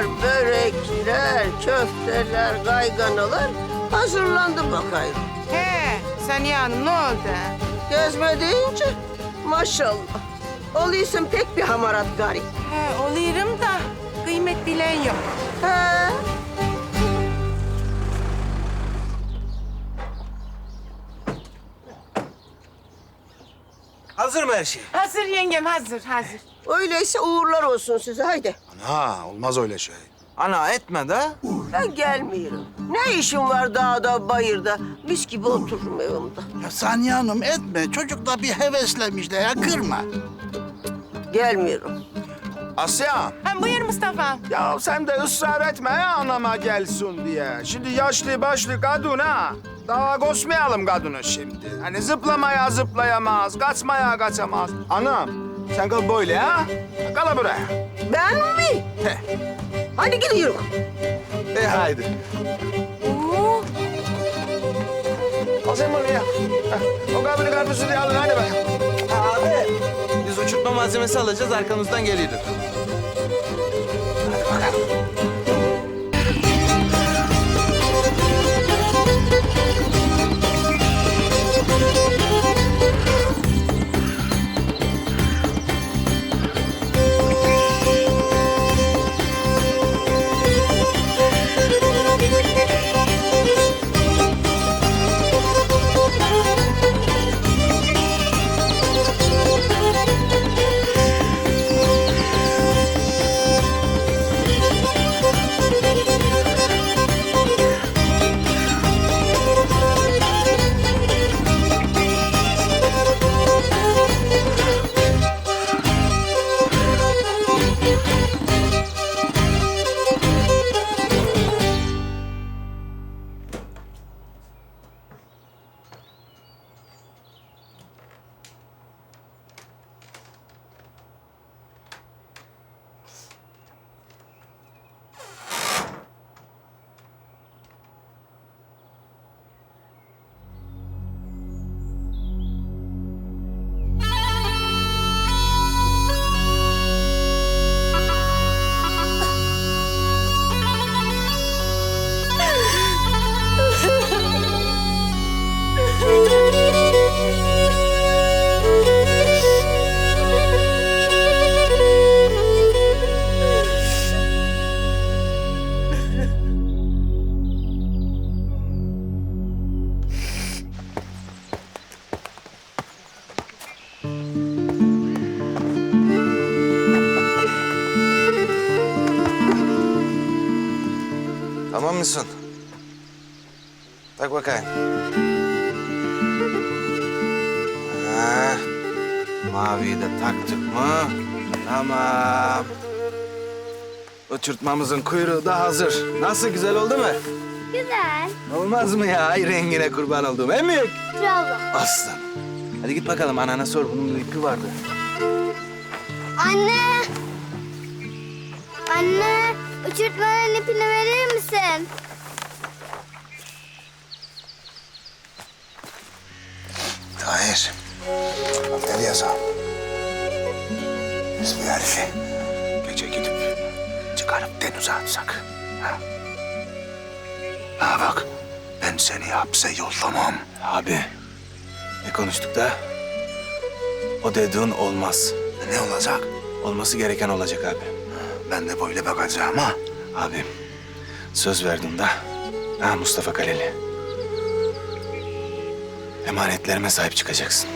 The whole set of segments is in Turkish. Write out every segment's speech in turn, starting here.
pilavlar, börekler, köfteler, kayganalar hazırlandı bakayım. He, Saniye Hanım ne oldu? Gezme deyince maşallah. Oluyorsun pek bir hamarat garip. He, oluyorum da kıymet bilen yok. He. Hazır mı her şey? Hazır yengem, hazır, hazır. Öyleyse uğurlar olsun size haydi. Ana olmaz öyle şey. Ana etme de. Ben gelmiyorum. Ne işim var dağda, bayırda? Mis gibi otururum evimde. Ya Saniye Hanım etme. Çocuk da bir heveslemiş de ya kırma. Gelmiyorum. Asya Ha, buyur Mustafa. ya sen de ısrar etme ya anama gelsin diye. Şimdi yaşlı başlı kadın ha. Daha koşmayalım kadını şimdi. Hani zıplamaya zıplayamaz, kaçmaya kaçamaz. Anam sen kal böyle ha. Kal buraya. Ben mi? Heh. Hadi gidiyorum. E haydi. Oo, Al sen bunu ya. Heh, O kabını karpuzu diye alın hadi bakalım. Abi. Biz uçurtma malzemesi alacağız arkamızdan geliyoruz. Mısın? Tak bakayım. Ha, maviyi de taktık mı? Tamam. Uçurtmamızın kuyruğu da hazır. Nasıl güzel oldu mu? Güzel. Olmaz mı ya? Ay rengine kurban olduğum. En büyük. Bravo. Aslan. Hadi git bakalım anana sor. Bunun bir ipi vardı. Anne. Anne, uçurtmanın ipini verir misin? Tahir. Gel yazalım. Biz bu herifi gece gidip çıkarıp denize atsak. Ha? Ha bak ben seni hapse yollamam. Abi. Ne konuştuk da? O dediğin olmaz. Ne olacak? Olması gereken olacak abi. Ben de böyle bakacağım ha. Abim söz verdim de. Ha Mustafa Kaleli. Emanetlerime sahip çıkacaksın.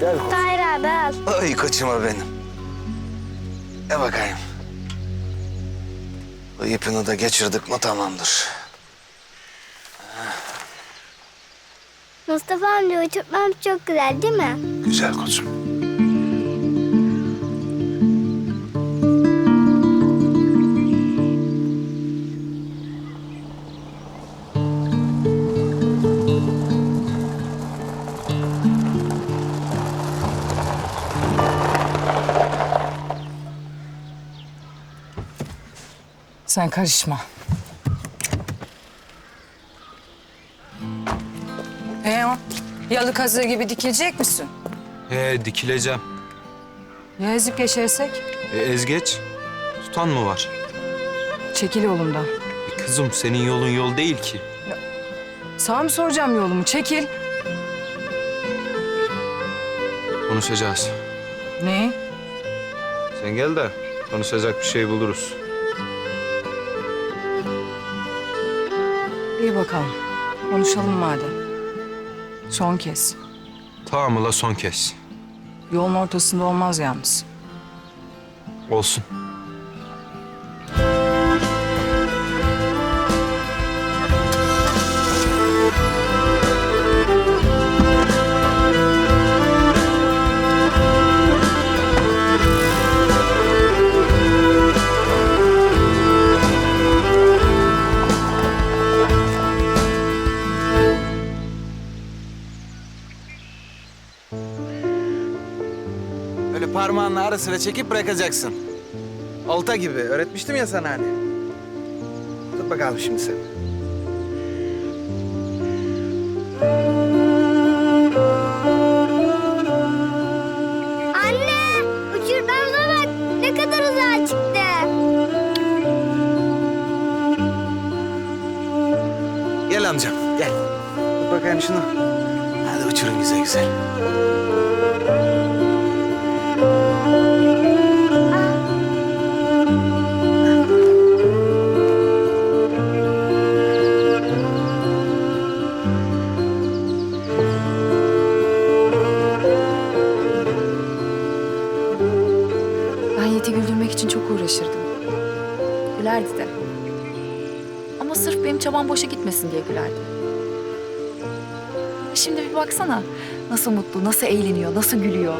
Gel. Tahir abi al. Ay koçuma benim. E bakayım. Bu ipini de geçirdik mi tamamdır. Mustafa amca uçurtmam çok güzel değil mi? Güzel koçum. Sen karışma. Yalı kazığı gibi dikilecek misin? He dikileceğim. Ya ezip geçersek? E, ezgeç. Tutan mı var? Çekil yolumdan. E, kızım senin yolun yol değil ki. Sana mı soracağım yolumu? Çekil. Konuşacağız. Ne? Sen gel de konuşacak bir şey buluruz. İyi bakalım. Konuşalım madem. Son kez. Tamam ula son kez. Yolun ortasında olmaz yalnız. Olsun. Ara sıra çekip bırakacaksın. Olta gibi. Öğretmiştim ya sana hani. Tut bakalım şimdi sen. çabam boşa gitmesin diye gülerdi. Şimdi bir baksana. Nasıl mutlu, nasıl eğleniyor, nasıl gülüyor.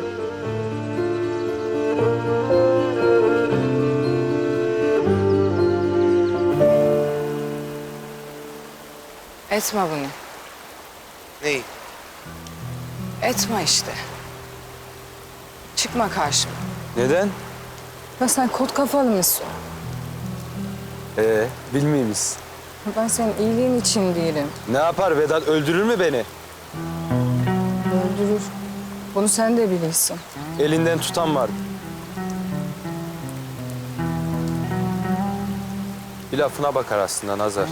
Etme bunu. Neyi? Etme işte. Çıkma karşıma. Neden? Ya sen kot kafalı mısın? Ee, musun? Ben senin iyiliğin için değilim. Ne yapar Vedat öldürür mü beni? Öldürür. Bunu sen de bilirsin. Elinden tutan vardı. Bir lafına bakar aslında Nazar.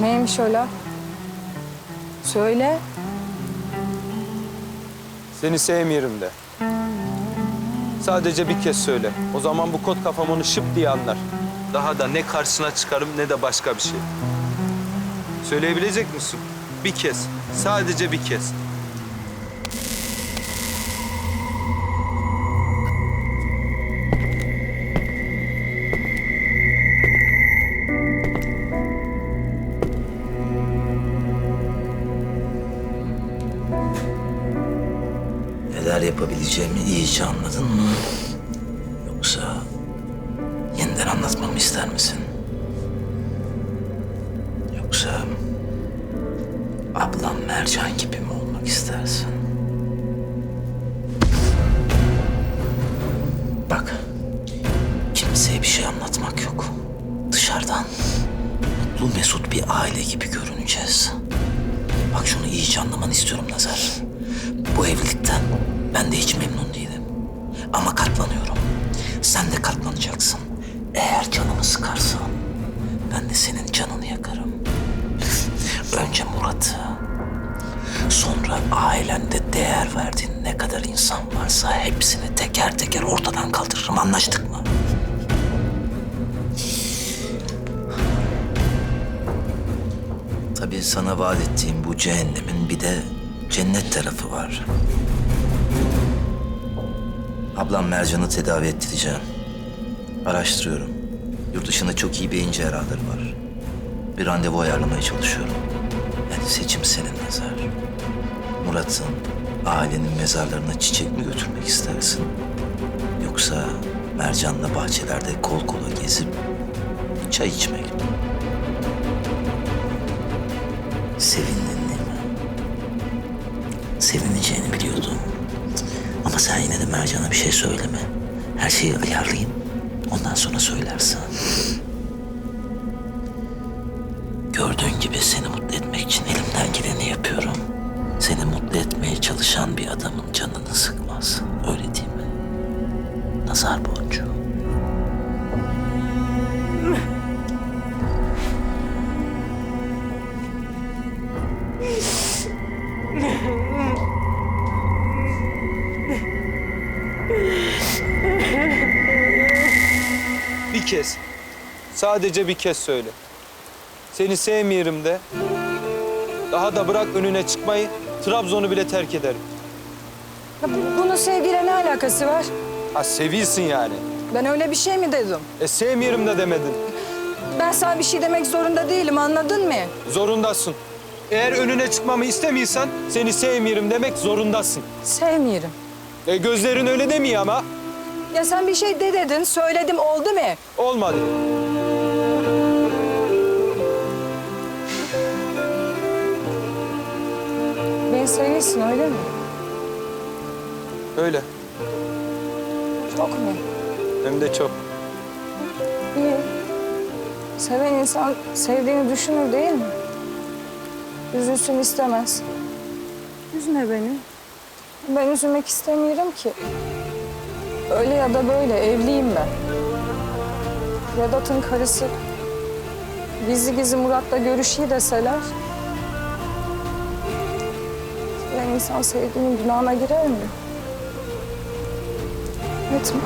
Neymiş o laf? Söyle. Seni sevmiyorum de. Sadece bir kez söyle. O zaman bu kot kafam onu şıp diye anlar. Daha da ne karşısına çıkarım ne de başka bir şey. Söyleyebilecek misin? Bir kez. Sadece bir kez. Neler yapabileceğimi iyice anladın mı? Yoksa yeniden anlatmamı ister misin? İstiyorum Nazar. Bu evlilikten ben de hiç memnun değilim. Ama katlanıyorum. Sen de katlanacaksın. Eğer canımı sıkarsan ben de senin canını yakarım. Önce Murat'ı, sonra ailende değer verdiğin ne kadar insan varsa hepsini teker teker ortadan kaldırırım. Anlaştık mı? Tabii sana vaat ettiğim bu cehennemin bir de cennet tarafı var. Ablam Mercan'ı tedavi ettireceğim. Araştırıyorum. Yurt dışında çok iyi beyin cerrahları var. Bir randevu ayarlamaya çalışıyorum. Yani seçim senin Nazar. Murat'ın ailenin mezarlarına çiçek mi götürmek istersin? Yoksa Mercan'la bahçelerde kol kola gezip çay içmek mi? Mi? Sevineceğini biliyordum. Ama sen yine de Mercan'a bir şey söyleme. Her şeyi ayarlayayım. Ondan sonra söylersin. Gördüğün gibi seni mutlu etmek için elimden geleni yapıyorum. Seni mutlu etmeye çalışan bir adamın canını sıkmaz. Öyle değil mi? Nazar boncuğu. Sadece bir kez söyle. Seni sevmiyorum de. Daha da bırak önüne çıkmayı. Trabzon'u bile terk ederim. Ya bu- bunun sevgiyle ne alakası var? Ha sevilsin yani. Ben öyle bir şey mi dedim? E sevmiyorum da demedin. Ben sana bir şey demek zorunda değilim anladın mı? Zorundasın. Eğer önüne çıkmamı istemiyorsan seni sevmiyorum demek zorundasın. Sevmiyorum. E gözlerin öyle demiyor ama. Ya sen bir şey de dedin, söyledim oldu mu? Olmadı. Beni seviyorsun öyle mi? Öyle. Çok mu? Hem de çok. İyi. Seven insan sevdiğini düşünür değil mi? Üzülsün istemez. Üzme beni. Ben üzülmek istemiyorum ki. Öyle ya da böyle evliyim ben. Vedat'ın karısı gizli gizli Murat'la görüşeyim deseler... insan sevdiğinin günahına girer mi? Etme.